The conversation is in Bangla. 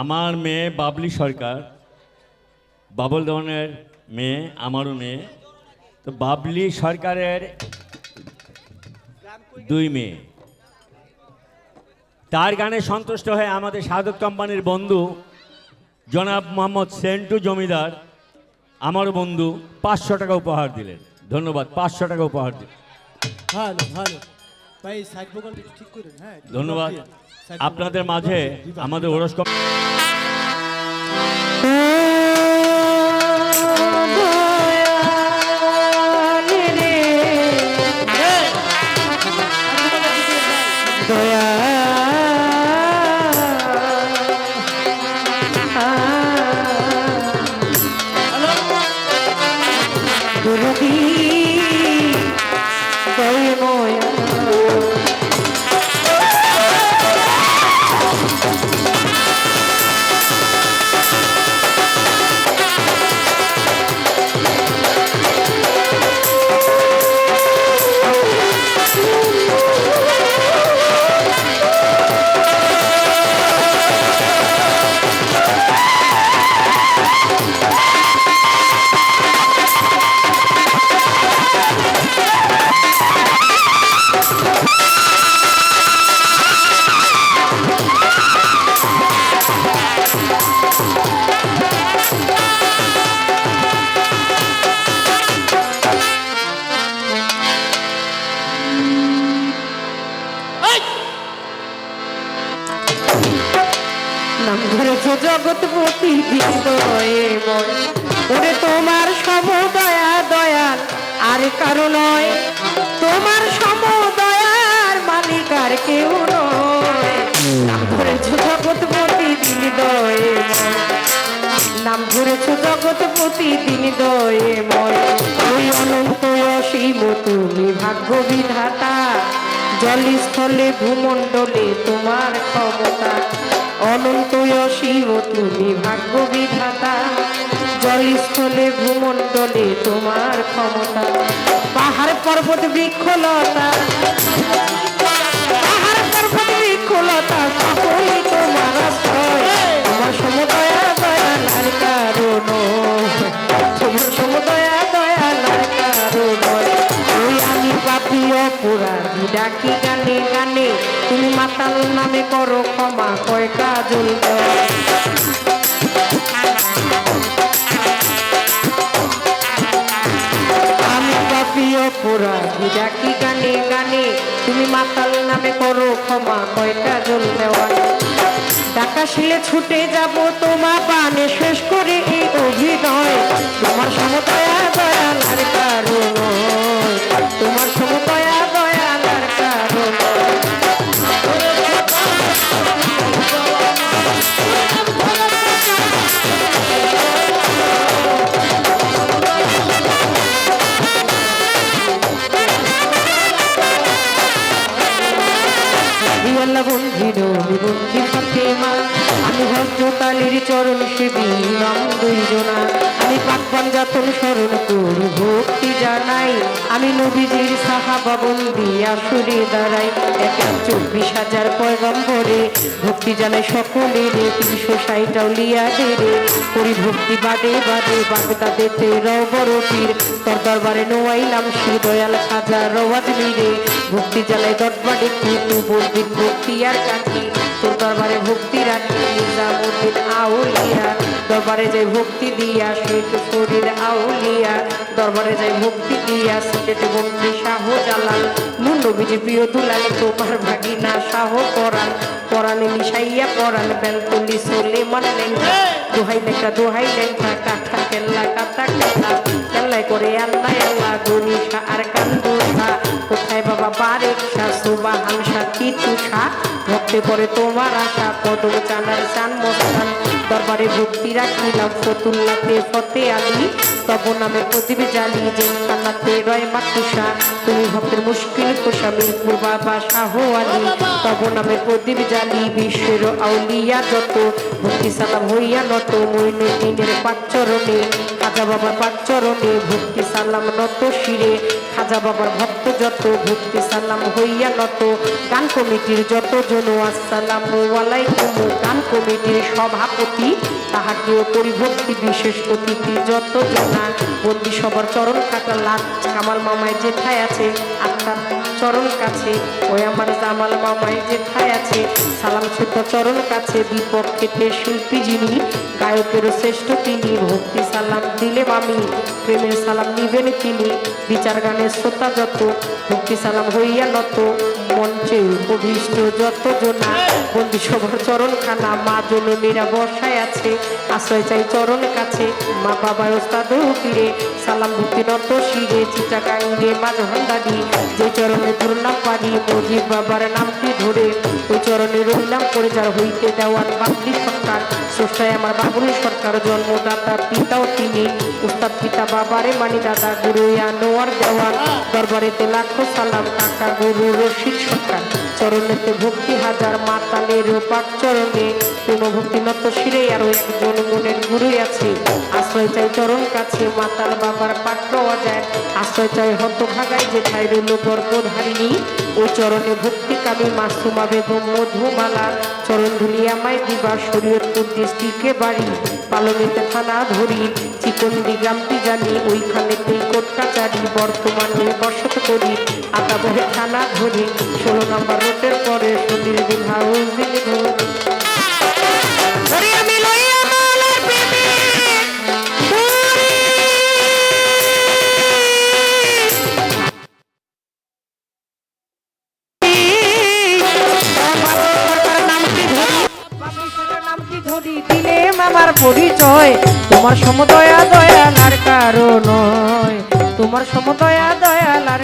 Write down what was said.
আমার মেয়ে বাবলি সরকার, বাবল ধরনের মেয়ে, আমারও মেয়ে। তো বাবলি সরকারের দুই মেয়ে। তার গানে সন্তুষ্ট হয়ে আমাদের সাধক কোম্পানির বন্ধু জনাব মোহাম্মদ সেন্টু জমিদার আমার বন্ধু পাঁচশো টাকা উপহার দিলেন। ধন্যবাদ, পাঁচশো টাকা উপহার দিলেন। ভালো ভালো। ধন্যবাদ। আপনাদের মাঝে আমাদের হরস্কোপ ধরেছ জগৎপতি হৃদয়ে ওরে তোমার সমদয়া দয়াল, আর কারও নয়। তোমার সমদয়ার মালিক আর কেউ নয়। নাম ধরেছ, জগৎপতি হৃদয়ে নাম ধরেছ, জগৎপতি দিন দয়ে ময় ওই অনন্ত অসীম তুমি ভাগ্য বিধাতা জলস্থলে ভূমণ্ডলে তোমার ক্ষমতা। অনন্ত অসীম, তুমি ভাগ্য বিধাতা। জলস্থলে ভূমণ্ডলে তোমার ক্ষমতা। পাহাড় পর্বত বৃক্ষলতা। পাহাড় পর্বত বৃক্ষলতা সকলই তোমার গানে গানে, তুমি মাতাল নামে করো ক্ষমা, কয় কাজল আমি পাপি গানে গানে, তুমি মাতাল নামে করো ক্ষমা কয়টা জল দেওয়া ডাকা ছুটে যাব তোমার পানে শেষ করে এই আল্লাহ বন্ধির বন্ধি ফাতেমা আমি হজরতালির চরণ সেবী নাম দুইজনা। আমি পাকপান যাতন স্মরণ করি ভক্তি জানাই। আমি নবীজির সাহাবা বন্দি আসরে দাঁড়াই। এক চব্বিশ হাজার পয়গম্বরে ভক্তি জানাই সকলের, তিনশো ষাট লিয়া রে করি ভক্তি বাদে বাদে বাগদাদে তেরো বড় পীর তোর দরবারে নোয়াইলাম শ্রী দয়াল খাজা রওয়াজ মিরে ভক্তি জ্বালায় দরবারে কুতু বলবি ভক্তি আর কাকি তোর দরবারে ভক্তি রাখি নিজামুদ্দিন আউলিয়া। দরবারে যাই ভক্তি দিয়া শেখ শরীর আউলিয়া। দরবারে যাই ভক্তি দিয়া সিটেট বন্দি শাহ জালাল মুন্ড বিজে প্রিয় দুলাল, তোমার ভাগিনা শাহ পরাণ। পরাণে মিশাইয়া পরাণ বেলতলি সোলে মান লেঙ্গা দোহাই লেখা দোহাই লেঙ্গা কাঠা কেল্লা কাটা কেল্লা। কেল্লাই করে আল্লাহ আল্লাহ গরিষা আর কান্দুষা কোথায় বাবা শাহ সুবা হামসা কিতুষা ভক্তে করে তোমার আশা কত চানার চান মস্তান। দরবারে ভক্তি রাখিলাম, ফতুল্লাতে ফতে আলী। তব নামে প্রদীপ জালি জেলখানাতে রয় মাতুষা তুমি ভক্তের মুশকিল কোষামি বাবা শাহ আলী। তব নামে প্রদীপ জালি বিশ্বের আউলিয়া যত। ভক্তি সালাম হইয়া নত মইনুদ্দিনের পাচ্চরণে খাজা বাবার পাচ্চরণে ভক্তি সালাম নত শিরে। খাজা বাবার ভক্ত যত ভক্তি সালাম হইয়া নত। গান কমিটির যত জন আসসালাম আলাইকুম। গান কমিটির সভাপতি, তাহাকেও পরিভক্তি বিশেষ অতিথি যত জনা। বন্দি সবার চরণ কাটা লাখ কামাল মামায় যেথায় আছে, আত্মার চরণ কাছে। ওই আমার জামাল মামায় যেথায় আছে, সালাম ছোট চরণ কাছে। বিপক্ষেতে শিল্পী যিনি, গায়কের শ্রেষ্ঠ তিনি। ভক্তি সালাম দিলে মামি প্রেমের সালাম নিবেন তিনি। বিচার গানের শ্রোতা যত, ভক্তি সালাম হইয়া নত। মঞ্চে উপবিষ্ট যত জনা, বন্দি সবার চরণ খানা মা জননীরা বসায় আছে। আশ্রয় চাই চরণ কাছে, মা বাবা ওস্তাদ ফিরে। সালাম ভক্তি নত শিরে চিটাকাঙ্গে মাঝ ভান্ডারি। যে চরণে ধরলাম পানি মজিব বাবার নামটি ধরে ওই চরণে রইলাম করে হইতে দেওয়ার বাবলি সরকার। স্রষ্টায় আমার বাবুল সরকার, জন্মদাতা, পিতাও তিনি। উস্তাদ পিতা বাবারে মানি দাদা, গুরু আনোয়ার দেওয়ান। দরবারেতে লাখো সালাম, কাকা, গুরু রশিদ সরকার। চরণেতে ভক্তি হাজার মাতালের পাক চরণে। কোনো ভক্তি নত শিরে আরও একজন মনের গুরুই আছে। আশ্রয় চাই চরণ কাছে, মাতাল বাবার পাওয়া যায়। আশ্রয় চাই হত ভাগাই যে ঠাই রইল গর্ভধারিণী। ও চরণে ভক্তি কামি মাসুমা বেগম মধুমালা। চরণ ধুলিয়া মাই দিবা শরীয়তপুর ডিস্ট্রিক্টে বাড়ি। পালনিতে থানা ধরি চিকন্দি গ্রামটি জানি। ওইখানে তুই কোর্ট কাচারি বর্তমানে বসত করি। থানা ধরি ষোলো নম্বর রোডের পরে হাউস। আমার পরিচয় তোমার সমদয়া দয়াল আর কারও নয় তোমার সমদয়া দয়াল আর